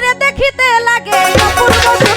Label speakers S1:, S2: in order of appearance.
S1: তোমারে দেখিতে লাগে অপূর্ব